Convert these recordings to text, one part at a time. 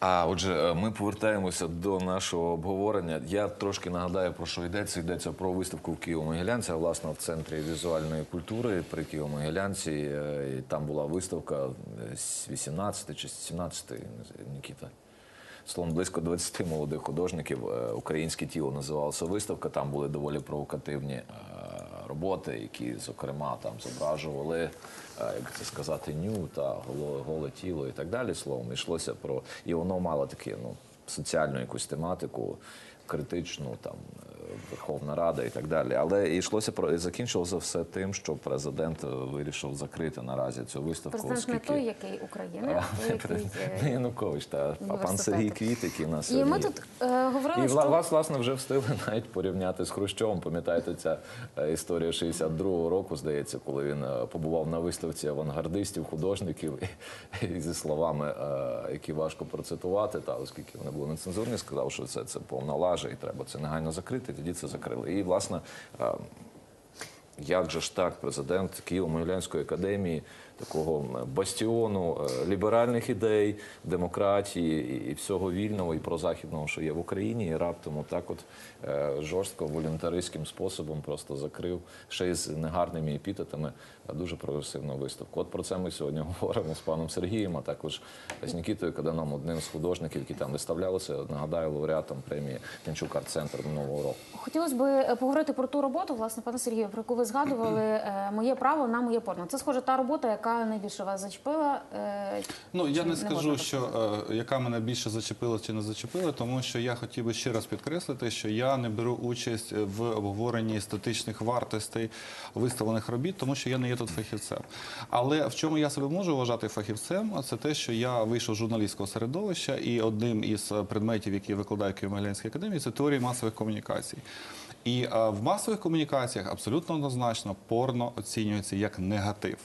А отже, е, ми повертаємося до нашого обговорення. Я трошки нагадаю, про що йдеться. Йдеться про виставку в Києво-Могилянці, а власне в центрі візуальної культури при Києво-Могилянці. Е, Там була виставка е, з 18 чи 17 Нікіта. Словом, близько 20 молодих художників. Українське тіло називалася виставка. Там були доволі провокативні роботи, які, зокрема, там зображували, як це сказати, ню та голе, тіло і так далі. Словом, йшлося про і воно мало таке, ну, соціальну якусь тематику, критичну, там е, Верховна Рада і так далі. Але йшлося про і закінчилося все тим, що президент е, вирішив закрити наразі цю виставку. Президент не той, який України, а той, який е, не Янукович, та а пан. Сергій Квіт, який у нас І ми тут е, говорили, і що вас, власне, вже встигли навіть порівняти з Хрущовим. Пам'ятаєте, ця е, історія 62-го року, здається, коли він е, побував на виставці авангардистів, художників, і, і зі словами, е, які важко процитувати, та оскільки вони були нецензурні, сказав, що це, це повна лажа і треба це негайно закрити. Тоді це закрили. І, власне, як же ж так, президент Києво-Могилянської академії, такого бастіону е, ліберальних ідей, демократії і, всього вільного і прозахідного, що є в Україні, і раптом отак от е, жорстко волюнтаристським способом просто закрив ще й з негарними епітетами дуже прогресивну виставку. От про це ми сьогодні говоримо з паном Сергієм, а також з Нікітою Каданом, одним з художників, які там виставлялися. Нагадаю, лауреатом премії Тянчук арт-центр минулого року. хотілося б е, поговорити про ту роботу, власне, пане Сергію, про яку ви згадували моє право на моє порно. Це схоже та робота, яка найбільше вас зачепила. е, Ну я не скажу, що е, яка мене більше зачепила чи не зачепила, тому що я хотів би ще раз підкреслити, що я не беру участь в обговоренні естетичних вартостей виставлених робіт, тому що я не є тут фахівцем. Але в чому я себе можу вважати фахівцем, це те, що я вийшов з журналістського середовища, і одним із е, предметів, які викладаю Києво-Могилянській академії, це теорія масових комунікацій. І е, в масових комунікаціях абсолютно однозначно порно оцінюється як негатив.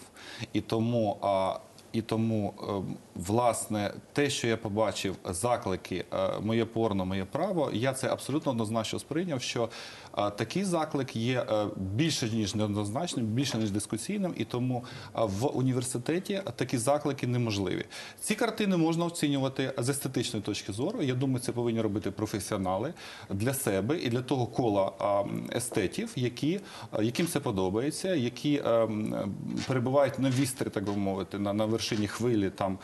І тому а, і тому, е, власне, те, що я побачив, заклики е, моє порно, моє право, я це абсолютно однозначно сприйняв, що е, такий заклик є більше ніж неоднозначним, більше ніж дискусійним, і тому в університеті такі заклики неможливі. Ці картини можна оцінювати з естетичної точки зору. Я думаю, це повинні робити професіонали для себе і для того кола естетів, які, яким це подобається, які перебувають на вістрі, так би мовити, на, на вершині хвилі там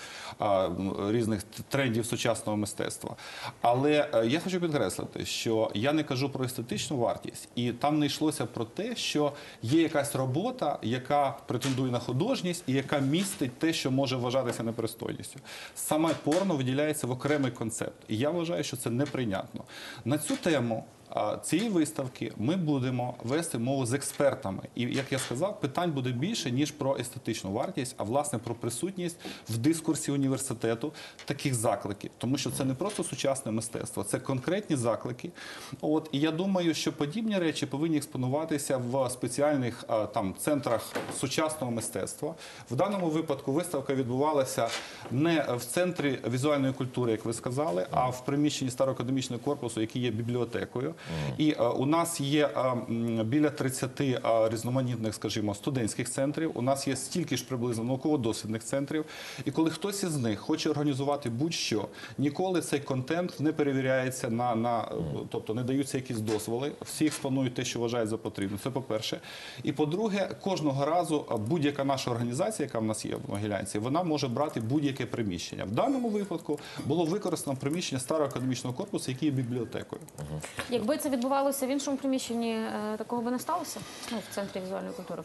різних трендів сучасного мистецтва. Але е, я хочу підкреслити, що я не кажу про естетичну вартість, і там не йшлося про те, що є якась робота, яка претендує на художність і яка містить те, що може вважатися непристойністю. Саме порно виділяється в окремий концепт. І я вважаю, що це неприйнятно. На цю тему. Цієї виставки ми будемо вести мову з експертами, і як я сказав, питань буде більше ніж про естетичну вартість, а власне про присутність в дискурсі університету таких закликів, тому що це не просто сучасне мистецтво, це конкретні заклики. От і я думаю, що подібні речі повинні експонуватися в спеціальних там центрах сучасного мистецтва. В даному випадку виставка відбувалася не в центрі візуальної культури, як ви сказали, а в приміщенні староакадемічного корпусу, який є бібліотекою. І е, у нас є е, біля 30 е, різноманітних, скажімо, студентських центрів. У нас є стільки ж приблизно науково-дослідних центрів. І коли хтось із них хоче організувати будь-що, ніколи цей контент не перевіряється на, на тобто не даються якісь дозволи. Всі експонують те, що вважають за потрібне. Це по-перше. І по-друге, кожного разу будь-яка наша організація, яка в нас є в Могилянці, вона може брати будь-яке приміщення. В даному випадку було використано приміщення старого академічного корпусу, який є бібліотекою. Якби це відбувалося в іншому приміщенні, е, такого би не сталося? Ну, в центрі візуальної культури.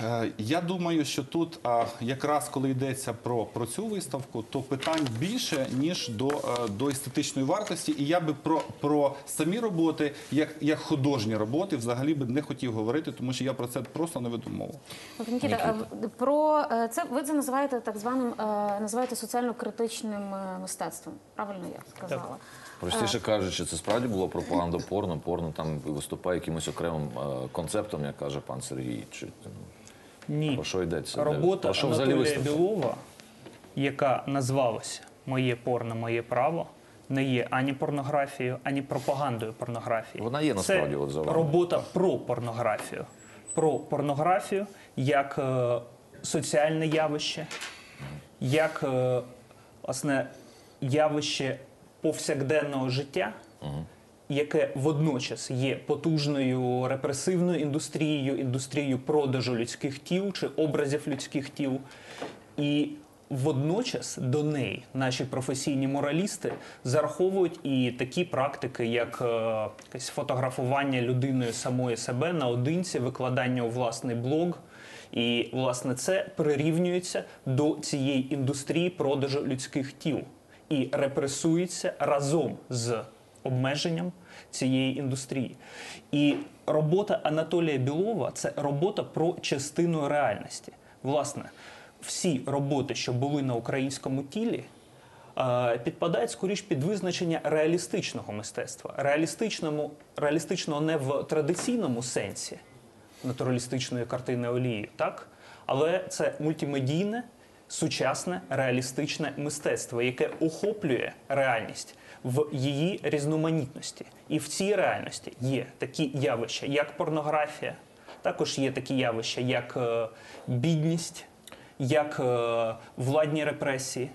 Е, Я думаю, що тут якраз коли йдеться про, про цю виставку, то питань більше ніж до, е, до естетичної вартості. І я би про, про самі роботи, як, як художні роботи, взагалі би не хотів говорити, тому що я про це просто не веду мову. Нікіта, про е, це ви це називаєте так званим е, називаєте соціально-критичним е, мистецтвом. Правильно я сказала? Простіше кажучи, це справді було пропаганда порно. Порно там виступає якимось окремим е, концептом, як каже пан Сергій. Чи ну, Ні. про що йдеться? Робота про що Анатолія? Білова, яка назвалася Моє порно, моє право, не є ані порнографією, ані пропагандою порнографії. Вона є, насправді, Це от за вами. робота про порнографію. Про порнографію як е, соціальне явище, як е, власне явище повсякденного життя, яке водночас є потужною репресивною індустрією, індустрією продажу людських тіл чи образів людських тіл. І водночас до неї наші професійні моралісти зараховують і такі практики, як е, якесь фотографування людиною самої себе наодинці, викладання у власний блог. І власне це прирівнюється до цієї індустрії продажу людських тіл і репресується разом з обмеженням цієї індустрії. І робота Анатолія Білова це робота про частину реальності. Власне, всі роботи, що були на українському тілі, е, підпадають скоріш під визначення реалістичного мистецтва. Реалістичному, реалістичного не в традиційному сенсі натуралістичної картини олії, так? Але це мультимедійне, сучасне, реалістичне мистецтво, яке охоплює реальність в її різноманітності. І в цій реальності є такі явища, як порнографія, також є такі явища, як е, бідність, як е, владні репресії.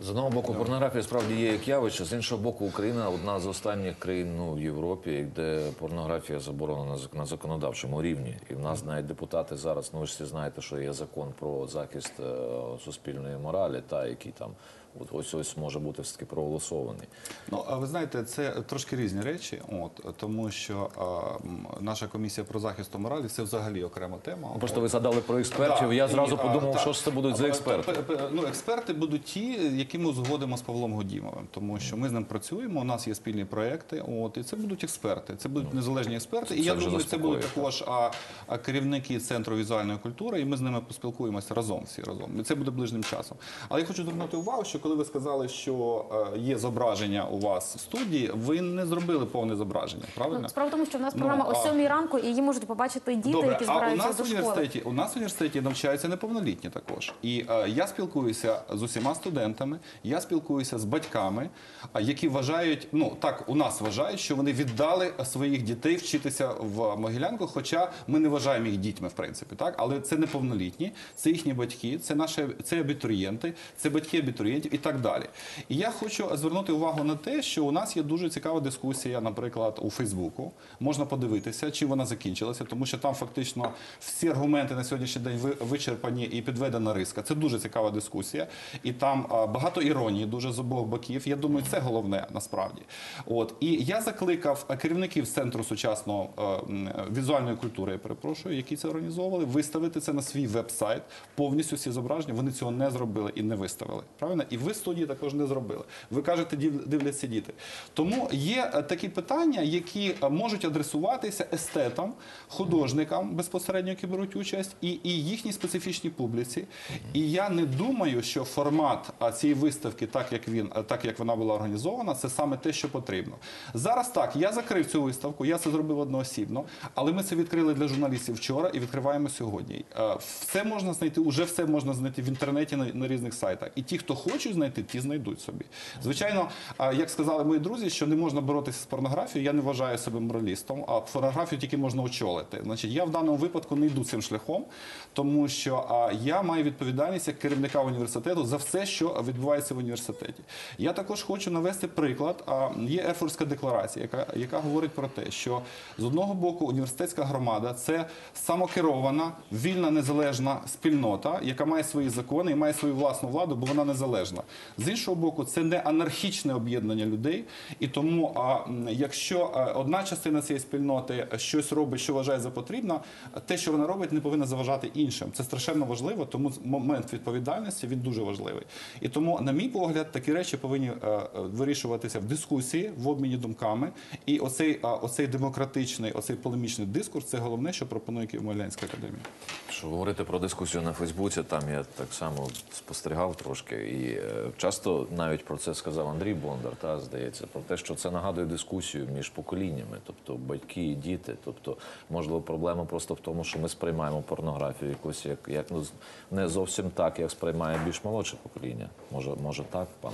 З одного боку, порнографія справді є як явище, з іншого боку, Україна одна з останніх країн ну, в Європі, де порнографія заборонена на законодавчому рівні. І в нас навіть депутати зараз, ну ви ж всі знаєте, що є закон про захист е, суспільної моралі, та який там от ось ось може бути все таки проголосований. Ну, а ви знаєте, це трошки різні речі, от тому що а, наша комісія про захист моралі це взагалі окрема тема. Ну, Просто ви згадали про експертів. Да, я зразу а, подумав, так. що ж це будуть за експерти. Ну, експерти будуть ті, які ми узгодимо з Павлом Годімовим, тому що ми з ним працюємо. У нас є спільні проекти. От і це будуть експерти. Це будуть незалежні експерти. І Ну, я думаю, це будуть також а, а, керівники центру візуальної культури, і ми з ними поспілкуємося разом. Всі разом. І це буде ближнім часом. Але я хочу звернути увагу, що коли ви сказали, що е, є зображення у вас в студії, ви не зробили повне зображення, правильно? Ну, справа в тому, що в нас Ну, програма о а- 7 ранку, і її можуть побачити діти, Добре, які а у збираються нас до школи. університеті у нас в університеті навчаються неповнолітні також. І е, я спілкуюся з усіма студентами, я спілкуюся з батьками, які вважають, ну так у нас вважають, що вони віддали своїх дітей вчитися в Могилянку, хоча ми не вважаємо їх дітьми, в принципі, так але це неповнолітні, це їхні батьки, це наші це абітурієнти, це батьки абітурієнтів і так далі. І я хочу звернути увагу на те, що у нас є дуже цікава дискусія, наприклад, у Фейсбуку. Можна подивитися, чим вона закінчилася, тому що там фактично всі аргументи на сьогоднішній день вичерпані і підведена риска. Це дуже цікава дискусія, і там багато іронії, дуже з обох боків. Я думаю, це головне насправді. От і я закликав керівників центру сучасного е, візуальної культури, я перепрошую, які це організовували, виставити це на свій веб-сайт. Повністю всі зображення. Вони цього не зробили і не виставили. Правильно? І ви студії також не зробили. Ви кажете, дивляться діти. Тому є е, такі питання, які е, можуть адресуватися естетам, художникам безпосередньо, які беруть участь, і, і їхній специфічній публіці. І я не думаю, що формат цієї виставки, так як він, е, так як вона була організована, це саме те, що потрібно. Зараз так, я закрив цю виставку, я це зробив одноосібно, але ми це відкрили для журналістів вчора і відкриваємо сьогодні. Все можна знайти, уже все можна знайти в інтернеті на, на різних сайтах. І ті, хто хочуть знайти, ті знайдуть собі. Звичайно, як сказали мої друзі, що не можна боротися з порнографією, я не вважаю себе моралістом, а порнографію тільки можна очолити. Значить, я в даному випадку не йду цим шляхом, тому що я маю відповідальність як керівника університету за все, що відбувається в університеті. Я також хочу навести приклад. Є Ефорська декларація, яка, яка говорить про те, що з одного боку університетська громада це самокерована, вільна, незалежна спільнота, яка має свої закони і має свою власну владу, бо вона незалежна. З іншого боку, це не анархічне об'єднання людей, і тому, а, якщо одна частина цієї спільноти щось робить, що вважає за потрібно, те, що вона робить, не повинно заважати іншим. Це страшенно важливо, тому момент відповідальності він дуже важливий. І тому, на мій погляд, такі речі повинні е, е, вирішуватися в дискусії, в обміні думками. І оцей, оцей демократичний, оцей полемічний дискурс це головне, що пропонує Києво-Могилянська академія. Що говорити про дискусію на Фейсбуці, там я так само спостерігав трошки, і е, часто навіть про це сказав Андрій Бондар, та здається, про те, що це нагадує дискусію між поколіннями, тобто батьки і діти. Тобто, можливо, проблема просто в тому, що ми сприймаємо порнографію якось як, як ну, не зовсім так, як сприймає більш молодше покоління. Може, може так, пан?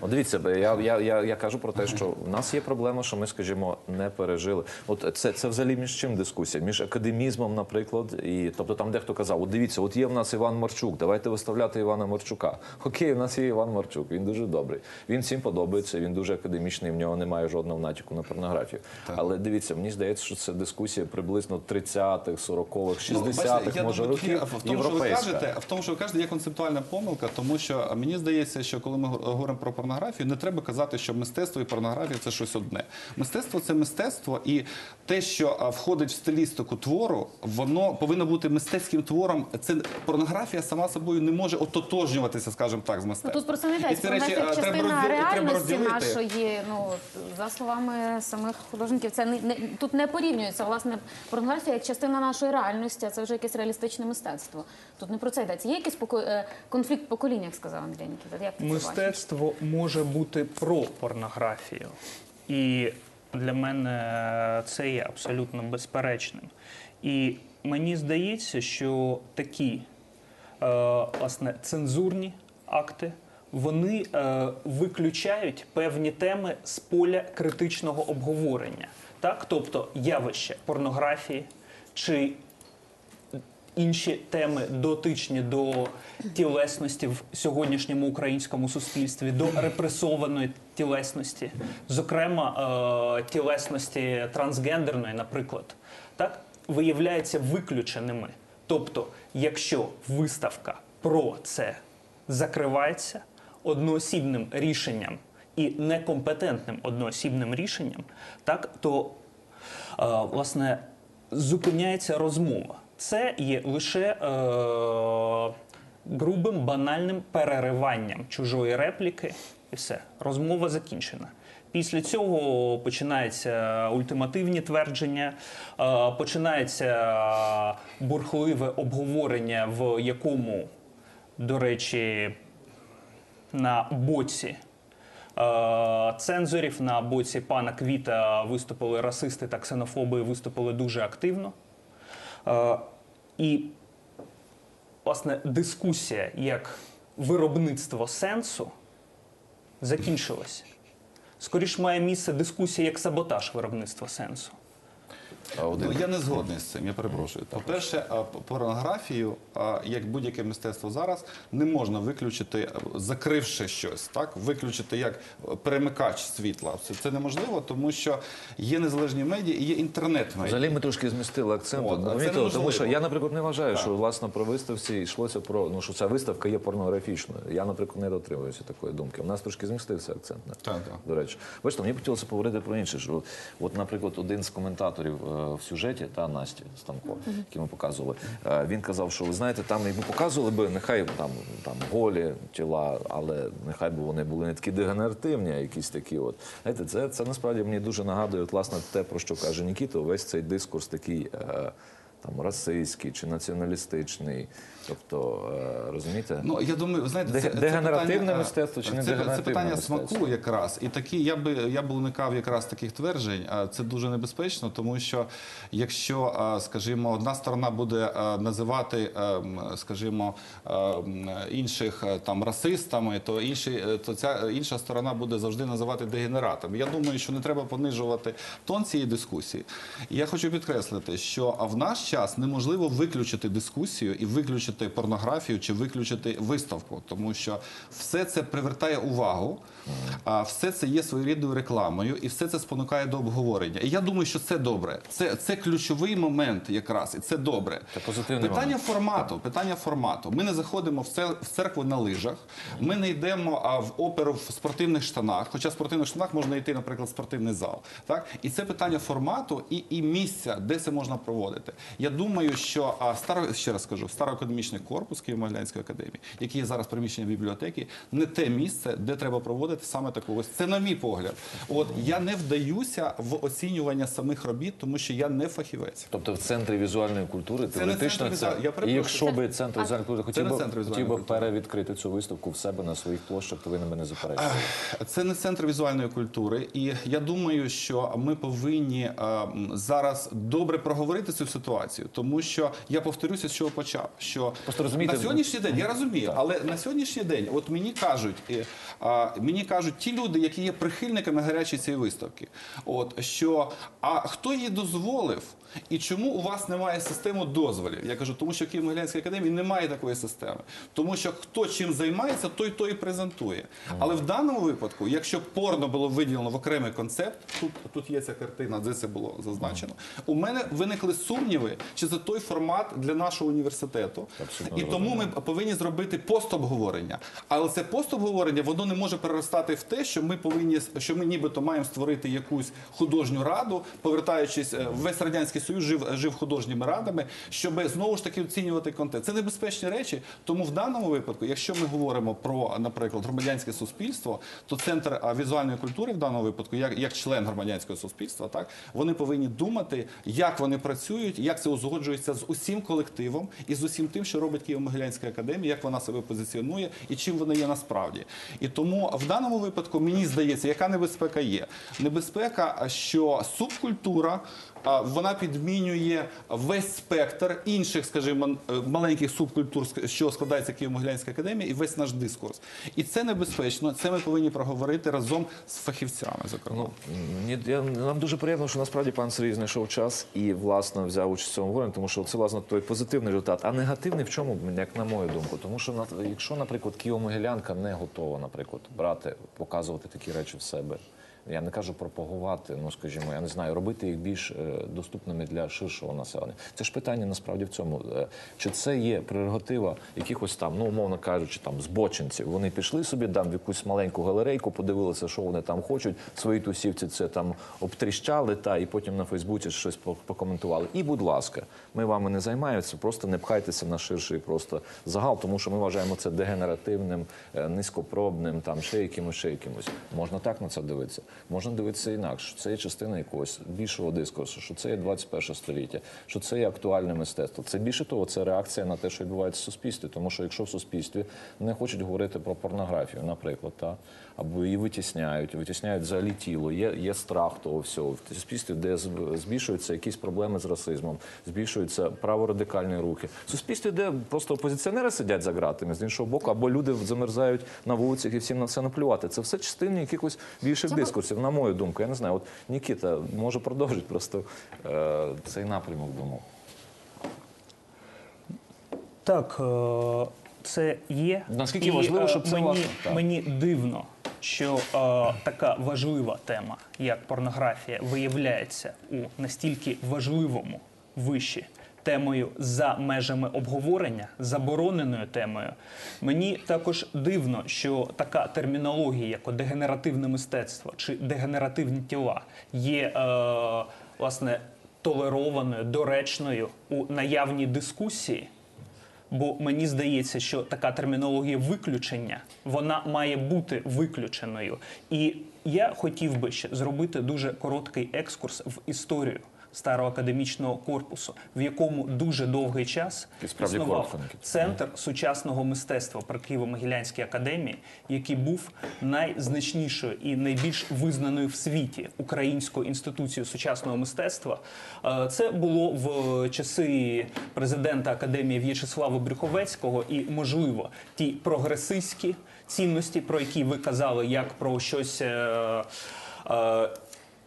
От дивіться, я, я, я, я кажу про те, що в нас є проблема, що ми, скажімо, не пережили. От це, це взагалі між чим дискусія? Між академізмом, наприклад, і тобто там дехто казав: от дивіться, от є в нас Іван Марчук, давайте виставляти Івана Марчука. Окей, в нас є Сергій Іван Марчук. Він дуже добрий. Він всім подобається. Він дуже академічний. В нього немає жодного натяку на порнографію. Але дивіться, мені здається, що це дискусія приблизно 30-х, 40-х, Ну, 60-х, бачите, я може років. в тому, що ви кажете, в тому, що ви кажете, є концептуальна помилка, тому що мені здається, що коли ми говоримо про порнографію, не треба казати, що мистецтво і порнографія це щось одне. Мистецтво це мистецтво, і те, що входить в стилістику твору, воно повинно бути мистецьким твором. Це порнографія сама собою не може ототожнюватися, скажімо так, з Ну, тут просто не йдеться. речі, як частина треба реальності нашої. Ну за словами самих художників, це не, не тут не порівнюється. Власне, порнографія як частина нашої реальності, а це вже якесь реалістичне мистецтво. Тут не про це йдеться. Є якийсь поко- е, конфлікт поколінь, як сказав Андрій Нікіта. Як ти це бачиш? Мистецтво може бути про порнографію. І для мене це є абсолютно безперечним. І мені здається, що такі е, власне цензурні акти. Вони е, виключають певні теми з поля критичного обговорення, так, тобто явище порнографії чи інші теми дотичні до тілесності в сьогоднішньому українському суспільстві, до репресованої тілесності, зокрема е, тілесності трансгендерної, наприклад, так виявляються виключеними. Тобто, якщо виставка про це закривається одноосібним рішенням і некомпетентним одноосібним рішенням, так то е, власне зупиняється розмова. Це є лише е, грубим банальним перериванням чужої репліки, і все, розмова закінчена. Після цього починаються ультимативні твердження, е, починається бурхливе обговорення, в якому, до речі, на боці е, цензорів, на боці пана Квіта виступили расисти та ксенофоби, виступили дуже активно. Е, І, власне, дискусія як виробництво сенсу закінчилася. Скоріш має місце дискусія як саботаж виробництва сенсу. Один Ну, я не згодний з цим, я перепрошую. По-перше, порнографію, як будь-яке мистецтво зараз, не можна виключити, закривши щось, так? Виключити як е, перемикач світла. Це, це неможливо, тому що є незалежні медіа і є інтернет-медіа. Взагалі ми трошки змістили акцент. От, а це тому що я, наприклад, не вважаю, що власне про виставці йшлося про ну що ця виставка є порнографічною. Я, наприклад, не дотримуюся такої думки. У нас трошки змістився акцент. Так, так. До речі, бачите, мені хотілося поговорити про інше. Що, от, наприклад, один з коментаторів е, в сюжеті та Насті Станко, який ми показували, е, він казав, що ви знаєте, там ми показували би нехай там, там голі тіла, але нехай би вони були не такі дегенеративні, а якісь такі. От знаєте, це, це насправді мені дуже нагадує, от, власне, те, про що каже Нікіто, весь цей дискурс такий. Е, там расистський чи націоналістичний, тобто е, розумієте, Ну я думаю, ви знаєте, Деге- дегенеративне питання, мистецтво чи не це, це питання мистецтво? смаку якраз. І такі я би я б уникав якраз таких тверджень. А це дуже небезпечно, тому що якщо, скажімо, одна сторона буде називати, скажімо, інших е, там расистами, то інші, е, то ця інша сторона буде завжди називати дегенератами. Я думаю, що не треба понижувати тон цієї дискусії. І я хочу підкреслити, що в наш час неможливо виключити дискусію і виключити порнографію чи виключити виставку, тому що все це привертає увагу, а все це є своєрідною рекламою, і все це спонукає до обговорення. І я думаю, що це добре. Це, це ключовий момент, якраз, і це добре. Це позитивний питання момент. формату. Питання формату. Ми не заходимо в церкву на лижах. Ми не йдемо в оперу в спортивних штанах. Хоча в спортивних штанах можна йти, наприклад, в спортивний зал. Так і це питання формату і, і місця, де це можна проводити. Я думаю, що а, старо, ще раз скажу, староакадемічний корпус Києво-Могилянської академії, який є зараз приміщення бібліотеки, не те місце, де треба проводити саме таку ось. Це на мій погляд. От я не вдаюся в оцінювання самих робіт, тому що я не фахівець. Тобто в центрі візуальної культури Це теоретично це. візуальної- я І якщо би центр візуальної культури хотів би, центр хотів би культури. перевідкрити цю виставку в себе на своїх площах, то ви на мене заперечуєте. Це не центр візуальної культури, і я думаю, що ми повинні зараз добре проговорити цю ситуацію. Ситуацію, тому що я повторюся, з чого почав. Що Просто розумієте, на сьогоднішній день я розумію, але на сьогоднішній день, от мені кажуть, е, а, мені кажуть ті люди, які є прихильниками гарячої цієї виставки, от що а хто її дозволив? І чому у вас немає системи дозволів? Я кажу, тому що в Києво-Могилянській академії немає такої системи. Тому що хто чим займається, той то і презентує. Але в даному випадку, якщо порно було виділено в окремий концепт, тут, тут є ця картина, де це було зазначено. У мене виникли сумніви, чи це той формат для нашого університету. Абсолютно І тому ми повинні зробити постобговорення. Але це постобговорення воно не може переростати в те, що ми повинні що ми нібито маємо створити якусь художню раду, повертаючись е, весь радянський союз жив, жив художніми радами, щоб знову ж таки оцінювати контент. Це небезпечні речі. Тому в даному випадку, якщо ми говоримо про, наприклад, громадянське суспільство, то центр візуальної культури в даному випадку, як, як член громадянського суспільства, так вони повинні думати, як вони працюють, як це узгоджується з усім колективом і з усім тим, що робить Києво-Могилянська академія, як вона себе позиціонує і чим вона є насправді. І тому в даному випадку мені здається, яка небезпека є. Небезпека, що субкультура. Вона підмінює весь спектр інших, скажімо, е, маленьких субкультур, що складається Києво-Могилянська академія, і весь наш дискурс. І це небезпечно. Це ми повинні проговорити разом з фахівцями. Зокрема, Ну, нам дуже приємно, що насправді пан Сергій знайшов час і власне взяв участь в цьому обговоренні, тому що це власне той позитивний результат. А негативний в чому, як на мою думку? Тому що якщо, наприклад, Києво-Могилянка не готова, наприклад, брати, показувати такі речі в себе. Я не кажу пропагувати, ну скажімо, я не знаю, робити їх більш е, доступними для ширшого населення. Це ж питання насправді в цьому. Е, Чи це є прерогатива якихось там, ну умовно кажучи, там збочинців. Вони пішли собі там в якусь маленьку галерейку, подивилися, що вони там хочуть. В своїй тусівці це там обтріщали, та і потім на Фейсбуці щось покоментували. І, будь ласка, ми вами не займаємося, просто не пхайтеся на ширший просто загал, тому що ми вважаємо це дегенеративним, е, низькопробним, там ще якимось, ще якимось. Можна так на це дивитися. Можна дивитися інакше. що Це є частина якогось більшого дискурсу, що це є 21 століття, що це є актуальне мистецтво. Це більше того, це реакція на те, що відбувається в суспільстві. Тому що якщо в суспільстві не хочуть говорити про порнографію, наприклад, та або її витісняють, витісняють взагалі тіло, є, є страх того всього. В суспільстві, де збільшуються якісь проблеми з расизмом, збільшуються праворадикальні рухи. В суспільстві, де просто опозиціонери сидять за ґратами з іншого боку, або люди замерзають на вулицях і всім на це наплювати. Це все частини якихось більших Це ви- на мою думку. Я не знаю. От Нікіта може продовжити просто е, цей напрямок думок. Так, е, це є. Наскільки І, важливо, е, щоб це мені, власне, мені дивно, що е, така важлива тема, як порнографія, виявляється у настільки важливому виші темою за межами обговорення, забороненою темою. Мені також дивно, що така термінологія, як дегенеративне мистецтво чи дегенеративні тіла, є е, власне толерованою, доречною у наявній дискусії. Бо мені здається, що така термінологія виключення вона має бути виключеною. І я хотів би ще зробити дуже короткий екскурс в історію старого академічного корпусу, в якому дуже довгий час існував центр сучасного мистецтва при Києво-Могилянській академії, який був найзначнішою і найбільш визнаною в світі українською інституцією сучасного мистецтва. Е, Це було в часи президента академії В'ячеслава Брюховецького, і можливо ті прогресистські цінності, про які ви казали, як про щось. е, е,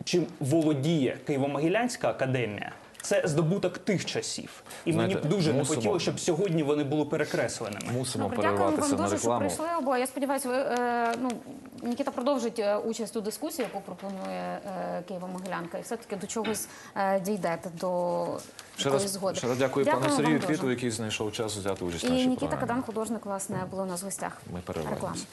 Чим володіє Києво-Могилянська академія, це здобуток тих часів. І мені б дуже не мусимо- хотілося, щоб сьогодні вони були перекресленими. Мусимо Добре, дякуємо вам перерватися на дуже, що прийшли обоє. Я сподіваюся, ви е, ну Нікіта продовжить е, участь у дискусії, яку пропонує е, Києво-Могилянка, і все-таки до чогось е, дійдете до Ще раз, згоди. ще раз дякую пану Дякуємо Сергію. Квіту, який знайшов час взяти участь в І Нікіта програмі. Кадан, художник, власне, були у нас в гостях. Ми перерваємося.